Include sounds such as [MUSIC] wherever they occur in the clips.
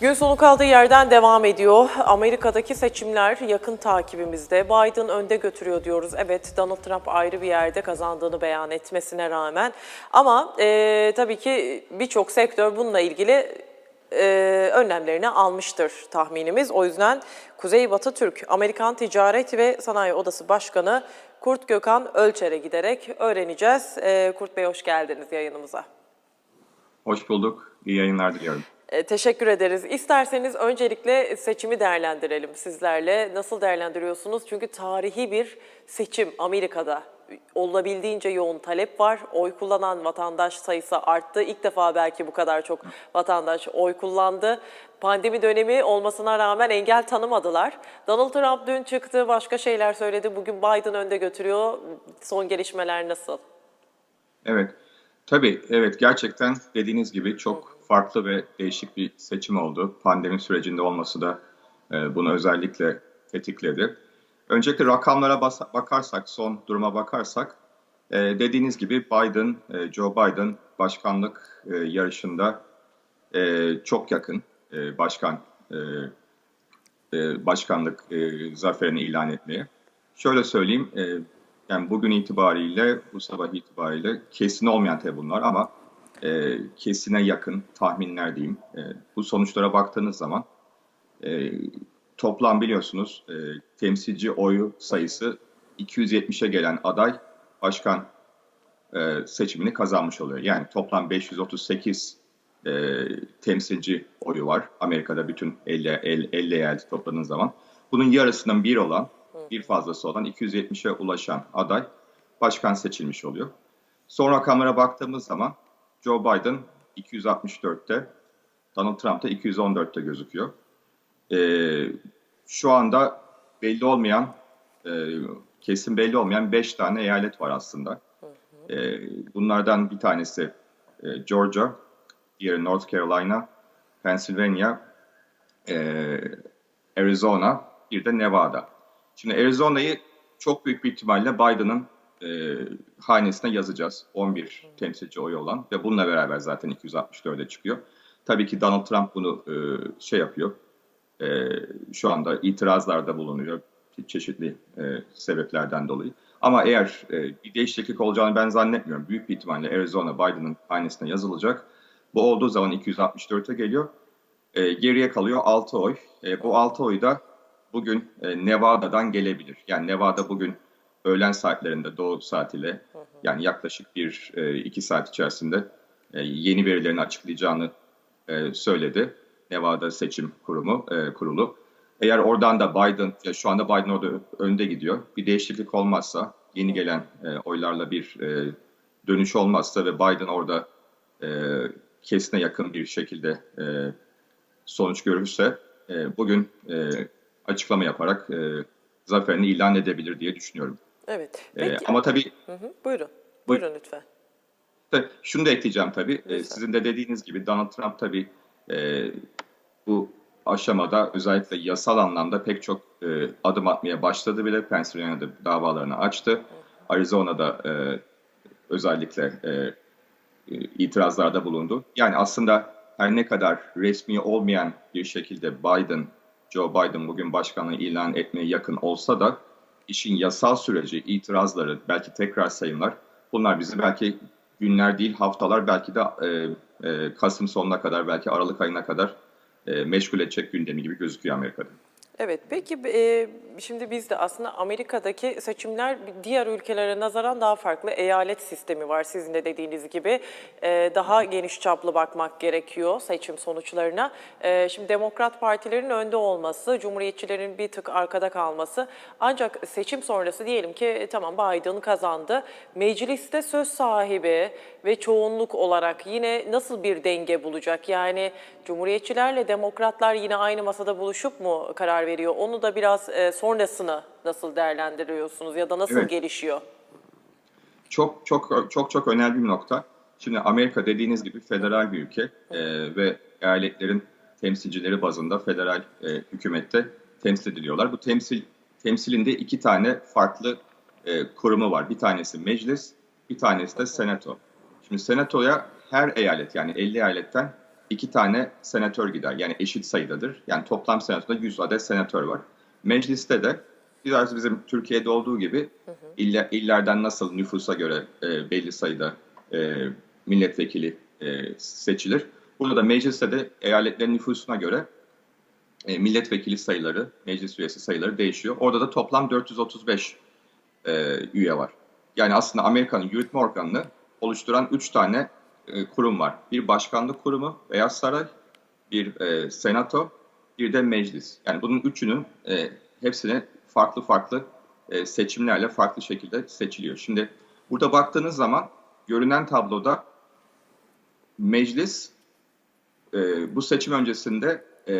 Gün sonu kaldığı yerden devam ediyor. Amerika'daki seçimler yakın takibimizde. Biden önde götürüyor diyoruz. Evet Donald Trump ayrı bir yerde kazandığını beyan etmesine rağmen. Ama e, tabii ki birçok sektör bununla ilgili e, önlemlerini almıştır tahminimiz. O yüzden Kuzeybatı Türk Amerikan Ticaret ve Sanayi Odası Başkanı Kurt Gökhan Ölçer'e giderek öğreneceğiz. E, Kurt Bey hoş geldiniz yayınımıza. Hoş bulduk. İyi yayınlar diliyorum. E, Teşekkür ederiz. İsterseniz öncelikle seçimi değerlendirelim sizlerle. Nasıl değerlendiriyorsunuz? Çünkü tarihi bir seçim Amerika'da. Olabildiğince yoğun talep var. Oy kullanan vatandaş sayısı arttı. İlk defa belki bu kadar çok vatandaş oy kullandı. Pandemi dönemi olmasına rağmen engel tanımadılar. Donald Trump dün çıktı, başka şeyler söyledi. Bugün Biden önde götürüyor. Son gelişmeler nasıl? Evet, tabii evet gerçekten dediğiniz gibi çok farklı ve değişik bir seçim oldu. Pandemi sürecinde olması da e, bunu özellikle tetikledi. Öncelikle rakamlara bakarsak, son duruma bakarsak, e, dediğiniz gibi Biden, e, Joe Biden başkanlık yarışında çok yakın başkan başkanlık zaferini ilan etmeye. Şöyle söyleyeyim, yani bugün itibariyle, bu sabah itibariyle kesin olmayan tabii bunlar ama e, kesine yakın tahminler diyeyim. E, bu sonuçlara baktığınız zaman e, toplam biliyorsunuz e, temsilci oyu sayısı 270'e gelen aday başkan e, seçimini kazanmış oluyor. Yani toplam 538 e, temsilci oyu var. Amerika'da bütün 50, 50, 50 eyaleti topladığınız zaman. Bunun yarısının bir olan, bir fazlası olan 270'e ulaşan aday başkan seçilmiş oluyor. Son rakamlara baktığımız zaman Joe Biden 264'te, Donald Trump da 214'te gözüküyor. Ee, şu anda belli olmayan, e, kesin belli olmayan 5 tane eyalet var aslında. Ee, bunlardan bir tanesi e, Georgia, diğeri North Carolina, Pennsylvania, e, Arizona, bir de Nevada. Şimdi Arizona'yı çok büyük bir ihtimalle Biden'ın e, hanesine yazacağız. 11 temsilci oyu olan ve bununla beraber zaten 264'e çıkıyor. Tabii ki Donald Trump bunu e, şey yapıyor. E, şu anda itirazlarda bulunuyor çeşitli e, sebeplerden dolayı. Ama eğer e, bir değişiklik olacağını ben zannetmiyorum. Büyük bir ihtimalle Arizona Biden'ın hanesine yazılacak. Bu olduğu zaman 264'e geliyor. E, geriye kalıyor 6 oy. E, bu 6 oy da bugün e, Nevada'dan gelebilir. Yani Nevada bugün öğlen saatlerinde doğu saatiyle yani yaklaşık bir e, iki saat içerisinde e, yeni verilerini açıklayacağını e, söyledi. Nevada Seçim Kurumu e, kurulu. Eğer oradan da Biden, ya şu anda Biden orada önde gidiyor. Bir değişiklik olmazsa, yeni gelen e, oylarla bir e, dönüş olmazsa ve Biden orada e, kesine yakın bir şekilde e, sonuç görürse e, bugün e, açıklama yaparak e, zaferini ilan edebilir diye düşünüyorum. Evet. E, Peki. ama tabii Hı hı, Buyurun. Buyurun lütfen. Tabii şunu da ekleyeceğim tabii. Ee, Lütfen. sizin de dediğiniz gibi Donald Trump tabii e, bu aşamada özellikle yasal anlamda pek çok e, adım atmaya başladı bile. Pennsylvania'da davalarını açtı. Arizona'da e, özellikle e, e, itirazlarda bulundu. Yani aslında her ne kadar resmi olmayan bir şekilde Biden, Joe Biden bugün başkanlığı ilan etmeye yakın olsa da işin yasal süreci, itirazları, belki tekrar sayımlar bunlar bizi belki günler değil haftalar belki de e, e, Kasım sonuna kadar belki Aralık ayına kadar e, meşgul edecek gündemi gibi gözüküyor Amerika'da. Evet, peki e, şimdi bizde aslında Amerika'daki seçimler diğer ülkelere nazaran daha farklı. Eyalet sistemi var sizin de dediğiniz gibi. E, daha geniş çaplı bakmak gerekiyor seçim sonuçlarına. E, şimdi Demokrat Partilerin önde olması, Cumhuriyetçilerin bir tık arkada kalması. Ancak seçim sonrası diyelim ki e, tamam Biden kazandı. Mecliste söz sahibi ve çoğunluk olarak yine nasıl bir denge bulacak? Yani Cumhuriyetçilerle Demokratlar yine aynı masada buluşup mu karar veriyor? Onu da biraz e, sonrasını nasıl değerlendiriyorsunuz ya da nasıl Evet. gelişiyor? Çok çok çok çok önemli bir nokta. Şimdi Amerika dediğiniz gibi federal bir ülke e, ve eyaletlerin temsilcileri bazında federal e, hükümette temsil ediliyorlar. Bu temsil temsilinde iki tane farklı e, kurumu var. Bir tanesi meclis, bir tanesi de senato. Şimdi senatoya her eyalet yani 50 eyaletten iki tane senatör gider. Yani eşit sayıdadır. Yani toplam senatoda 100 adet senatör var. Mecliste de biraz bizim Türkiye'de olduğu gibi iller, illerden nasıl nüfusa göre e, belli sayıda e, milletvekili e, seçilir. Burada da mecliste de eyaletlerin nüfusuna göre e, milletvekili sayıları, meclis üyesi sayıları değişiyor. Orada da toplam 435 e, üye var. Yani aslında Amerika'nın yürütme organını oluşturan 3 tane e, kurum var. Bir başkanlık kurumu, Beyaz Saray, bir e, senato, bir de meclis. Yani bunun üçünün e, hepsine farklı farklı e, seçimlerle farklı şekilde seçiliyor. Şimdi burada baktığınız zaman görünen tabloda meclis e, bu seçim öncesinde e,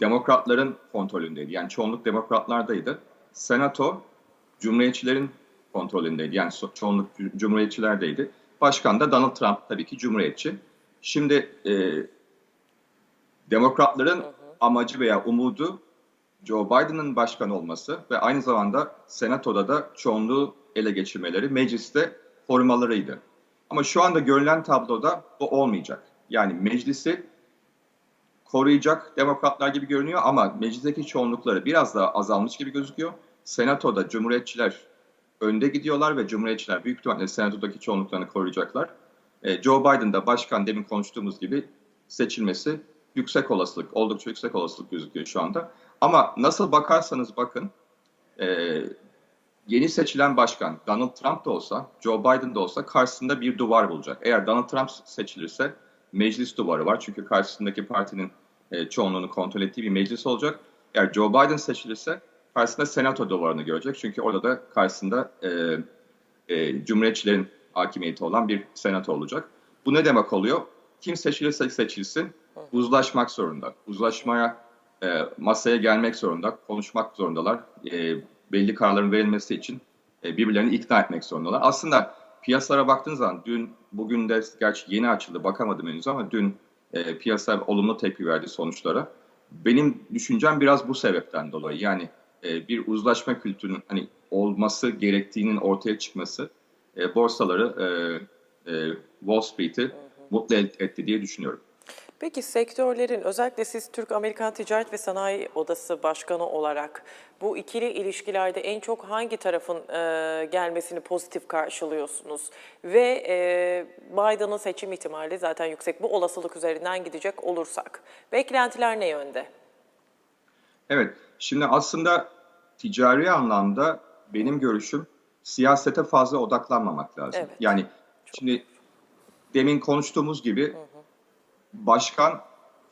demokratların kontrolündeydi. Yani çoğunluk demokratlardaydı. Senato cumhuriyetçilerin kontrolündeydi. Yani çoğunluk cu- cumhuriyetçilerdeydi. Başkan da Donald Trump tabii ki cumhuriyetçi. Şimdi e, demokratların amacı veya umudu Joe Biden'ın başkan olması ve aynı zamanda senatoda da çoğunluğu ele geçirmeleri, mecliste korumalarıydı. Ama şu anda görülen tabloda bu olmayacak. Yani meclisi koruyacak demokratlar gibi görünüyor ama meclisteki çoğunlukları biraz daha azalmış gibi gözüküyor. Senatoda cumhuriyetçiler önde gidiyorlar ve cumhuriyetçiler büyük ihtimalle senatodaki çoğunluklarını koruyacaklar. E, Joe Biden da başkan demin konuştuğumuz gibi seçilmesi yüksek olasılık, oldukça yüksek olasılık gözüküyor şu anda. Ama nasıl bakarsanız bakın e, yeni seçilen başkan Donald Trump da olsa, Joe Biden de olsa karşısında bir duvar bulacak. Eğer Donald Trump seçilirse meclis duvarı var. Çünkü karşısındaki partinin e, çoğunluğunu kontrol ettiği bir meclis olacak. Eğer Joe Biden seçilirse karşısında senato duvarını görecek. Çünkü orada da karşısında e, e, cumhuriyetçilerin hakimiyeti olan bir senato olacak. Bu ne demek oluyor? Kim seçilirse seçilsin uzlaşmak zorunda. Uzlaşmaya e, masaya gelmek zorunda, konuşmak zorundalar. E, belli kararların verilmesi için e, birbirlerini ikna etmek zorundalar. Aslında piyasalara baktığınız zaman dün, bugün de gerçi yeni açıldı bakamadım henüz ama dün e, piyasa olumlu tepki verdi sonuçlara. Benim düşüncem biraz bu sebepten dolayı. Yani e, bir uzlaşma kültürünün hani olması gerektiğinin ortaya çıkması e, borsaları e, e, Wall Street'i mutlu et- etti diye düşünüyorum. Peki sektörlerin özellikle siz Türk-Amerikan Ticaret ve Sanayi Odası Başkanı olarak bu ikili ilişkilerde en çok hangi tarafın e, gelmesini pozitif karşılıyorsunuz? Ve e, Biden'ın seçim ihtimali zaten yüksek. Bu olasılık üzerinden gidecek olursak. Beklentiler ne yönde? Evet, şimdi aslında ticari anlamda benim görüşüm siyasete fazla odaklanmamak lazım. Evet. Yani şimdi demin konuştuğumuz gibi başkan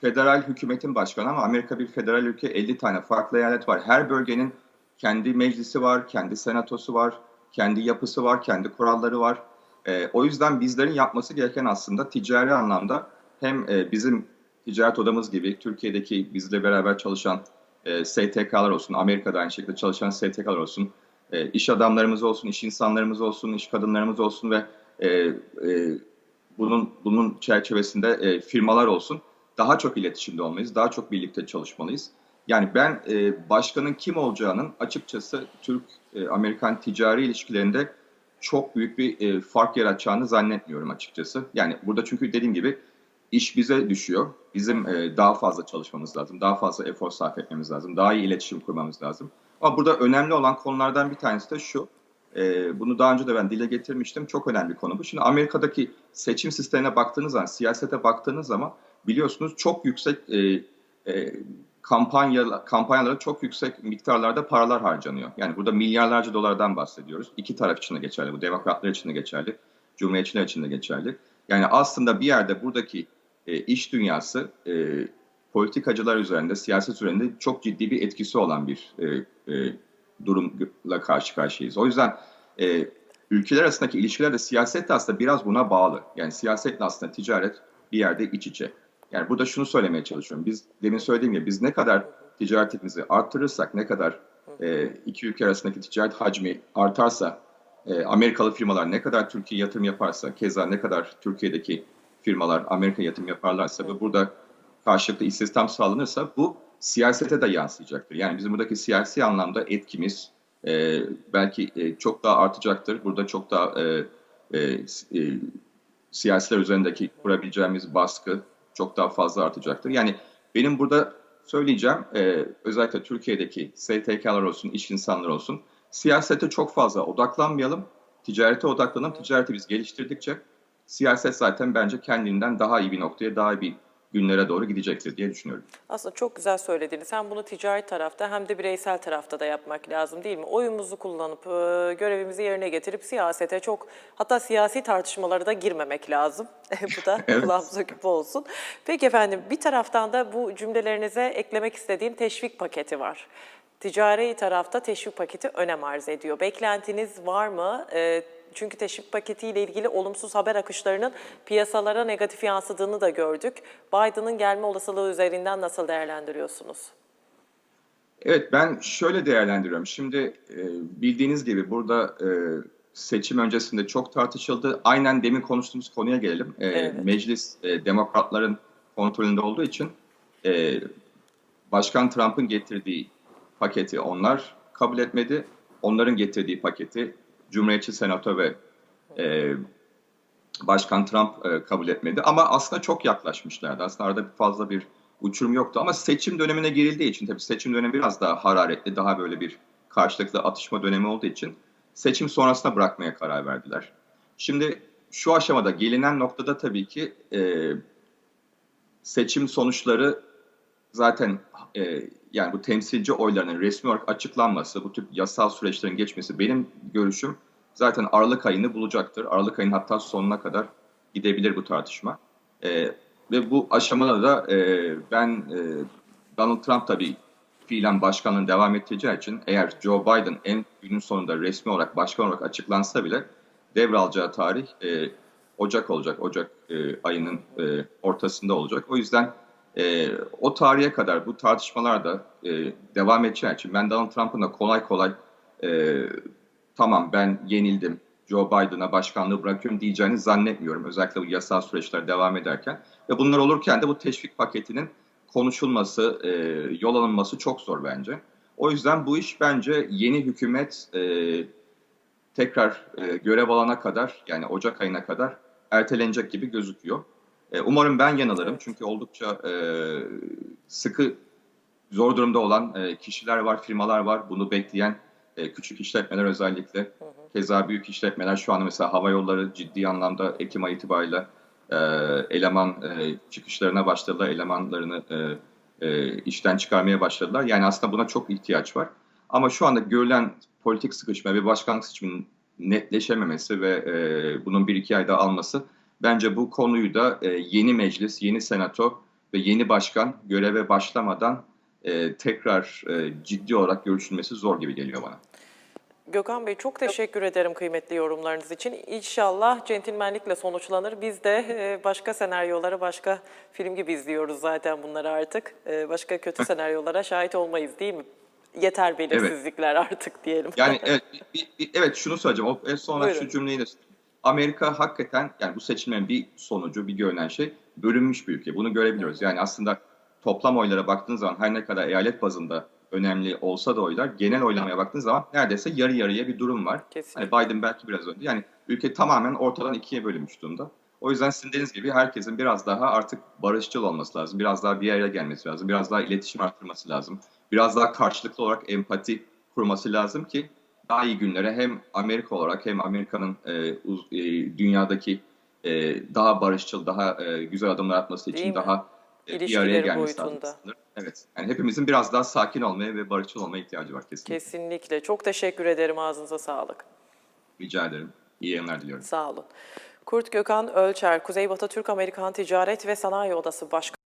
federal hükümetin başkanı ama Amerika bir federal ülke 50 tane farklı eyalet var. Her bölgenin kendi meclisi var, kendi senatosu var, kendi yapısı var, kendi kuralları var. Ee, o yüzden bizlerin yapması gereken aslında ticari anlamda hem e, bizim ticaret odamız gibi Türkiye'deki bizle beraber çalışan e, STK'lar olsun, Amerika'da aynı şekilde çalışan STK'lar olsun, e, iş adamlarımız olsun, iş insanlarımız olsun, iş kadınlarımız olsun ve e, bunun bunun çerçevesinde firmalar olsun. Daha çok iletişimde olmalıyız, daha çok birlikte çalışmalıyız. Yani ben başkanın kim olacağının açıkçası Türk-Amerikan ticari ilişkilerinde çok büyük bir fark yaratacağını zannetmiyorum açıkçası. Yani burada çünkü dediğim gibi iş bize düşüyor. Bizim e, daha fazla çalışmamız lazım, daha fazla efor sarf etmemiz lazım, daha iyi iletişim kurmamız lazım. Ama burada önemli olan konulardan bir tanesi de şu. E, bunu daha önce de ben dile getirmiştim. Çok önemli konu bu. Şimdi Amerika'daki seçim sistemine baktığınız zaman, siyasete baktığınız zaman biliyorsunuz çok yüksek e, e, kampanya kampanyalara çok yüksek miktarlarda paralar harcanıyor. Yani burada milyarlarca dolardan bahsediyoruz. İki taraf için de geçerli. Bu demokratlar için de geçerli. Cumhuriyetçiler için de geçerli. Yani aslında bir yerde buradaki e, iş dünyası e, politikacılar üzerinde, siyaset üzerinde çok ciddi bir etkisi olan bir e, e, durumla karşı karşıyayız. O yüzden e, ülkeler arasındaki ilişkiler de siyaset de aslında biraz buna bağlı. Yani siyasetle aslında ticaret bir yerde iç içe. Yani burada şunu söylemeye çalışıyorum. Biz demin söylediğim gibi biz ne kadar ticaretimizi arttırırsak, ne kadar e, iki ülke arasındaki ticaret hacmi artarsa, e, Amerikalı firmalar ne kadar Türkiye yatırım yaparsa, keza ne kadar Türkiye'deki firmalar Amerika yatırım yaparlarsa ve burada karşılıklı istihdam sağlanırsa bu siyasete de yansıyacaktır. Yani bizim buradaki siyasi anlamda etkimiz e, belki e, çok daha artacaktır. Burada çok daha e, e, e, siyasiler üzerindeki kurabileceğimiz baskı çok daha fazla artacaktır. Yani benim burada söyleyeceğim e, özellikle Türkiye'deki STK'lar olsun, iş insanları olsun siyasete çok fazla odaklanmayalım. Ticarete odaklanalım. Ticareti biz geliştirdikçe siyaset zaten bence kendinden daha iyi bir noktaya, daha iyi bir günlere doğru gidecektir diye düşünüyorum. Aslında çok güzel söylediniz. Hem bunu ticari tarafta hem de bireysel tarafta da yapmak lazım değil mi? Oyumuzu kullanıp, e, görevimizi yerine getirip siyasete çok, hatta siyasi tartışmalara da girmemek lazım. [LAUGHS] bu da [LAUGHS] Evet. kulağımıza küpe olsun. Peki efendim bir taraftan da bu cümlelerinize eklemek istediğim teşvik paketi var. Ticari tarafta teşvik paketi önem arz ediyor. Beklentiniz var mı? E, çünkü teşvik paketiyle ilgili olumsuz haber akışlarının piyasalara negatif yansıdığını da gördük. Biden'ın gelme olasılığı üzerinden nasıl değerlendiriyorsunuz? Evet ben şöyle değerlendiriyorum. Şimdi e, bildiğiniz gibi burada e, seçim öncesinde çok tartışıldı. Aynen demin konuştuğumuz konuya gelelim. E, Evet. Meclis e, demokratların kontrolünde olduğu için e, Başkan Trump'ın getirdiği paketi onlar kabul etmedi. Onların getirdiği paketi Cumhuriyetçi Senato ve e, Başkan Trump e, kabul etmedi. Ama aslında çok yaklaşmışlardı. Aslında arada fazla bir uçurum yoktu. Ama seçim dönemine girildiği için tabii seçim dönemi biraz daha hararetli, daha böyle bir karşılıklı atışma dönemi olduğu için seçim sonrasına bırakmaya karar verdiler. Şimdi şu aşamada gelinen noktada tabii ki e, seçim sonuçları zaten e, yani bu temsilci oylarının resmi olarak açıklanması, bu tip yasal süreçlerin geçmesi benim görüşüm zaten Aralık ayını bulacaktır. Aralık ayının hatta sonuna kadar gidebilir bu tartışma. E, ve bu aşamada da e, ben e, Donald Trump tabii fiilen başkanlığını devam ettireceği için eğer Joe Biden en günün sonunda resmi olarak başkan olarak açıklansa bile devralacağı tarih e, Ocak olacak. Ocak e, ayının e, ortasında olacak. O yüzden e, o tarihe kadar bu tartışmalar da e, devam edeceği için ben Donald Trump'ın da kolay kolay e, tamam ben yenildim Joe Biden'a başkanlığı bırakıyorum diyeceğini zannetmiyorum. Özellikle bu yasal süreçler devam ederken. Ve bunlar olurken de bu teşvik paketinin konuşulması, e, yol alınması çok zor bence. O yüzden bu iş bence yeni hükümet e, tekrar e, görev alana kadar yani Ocak ayına kadar ertelenecek gibi gözüküyor. E, umarım ben yanılırım çünkü oldukça e, sıkı zor durumda olan e, kişiler var, firmalar var. Bunu bekleyen e, küçük işletmeler özellikle. Keza büyük işletmeler şu anda mesela hava yolları ciddi anlamda Ekim ayı itibariyle e, eleman e, çıkışlarına başladılar. Elemanlarını e, e, işten çıkarmaya başladılar. Yani aslında buna çok ihtiyaç var. Ama şu anda görülen politik sıkışma ve başkanlık seçiminin netleşememesi ve e, bunun bir iki ayda alması bence bu konuyu da e, yeni meclis, yeni senato ve yeni başkan göreve başlamadan e, tekrar e, ciddi olarak görüşülmesi zor gibi geliyor bana. Gökhan Bey çok teşekkür ederim kıymetli yorumlarınız için. İnşallah centilmenlikle sonuçlanır. Biz de e, başka senaryoları başka film gibi izliyoruz zaten bunları artık. E, Başka kötü senaryolara şahit olmayız değil mi? Yeter belirsizlikler artık diyelim. Yani evet, bir- bir- evet şunu söyleyeceğim. O, en sonra Buyurun. şu cümleyi de. Amerika hakikaten yani bu seçimlerin bir sonucu, bir görünen şey bölünmüş bir ülke. Bunu görebiliyoruz. Yani aslında toplam oylara baktığınız zaman her ne kadar eyalet bazında önemli olsa da oylar genel oylamaya baktığınız zaman neredeyse yarı yarıya bir durum var. Kesinlikle. Hani Biden belki biraz önde. Yani ülke tamamen ortadan ikiye bölünmüş durumda. O yüzden sizin dediğiniz gibi herkesin biraz daha artık barışçıl olması lazım. Biraz daha bir araya gelmesi lazım. Biraz daha iletişim arttırması lazım. Biraz daha karşılıklı olarak empati kurması lazım ki daha iyi günlere hem Amerika olarak hem Amerika'nın e, uz- e, dünyadaki e, daha barışçıl, daha e, güzel adımlar atması Değil için mi? daha e, bir araya gelmesi lazım. Evet. Yani hepimizin biraz daha sakin olmaya ve barışçıl olmaya ihtiyacı var kesinlikle. Kesinlikle. Çok teşekkür ederim. Ağzınıza sağlık. Rica ederim. İyi yayınlar diliyorum. Sağ olun. Kurt Gökhan Ölçer, Kuzeybatı Türk Amerikan Ticaret ve Sanayi Odası Başkanı.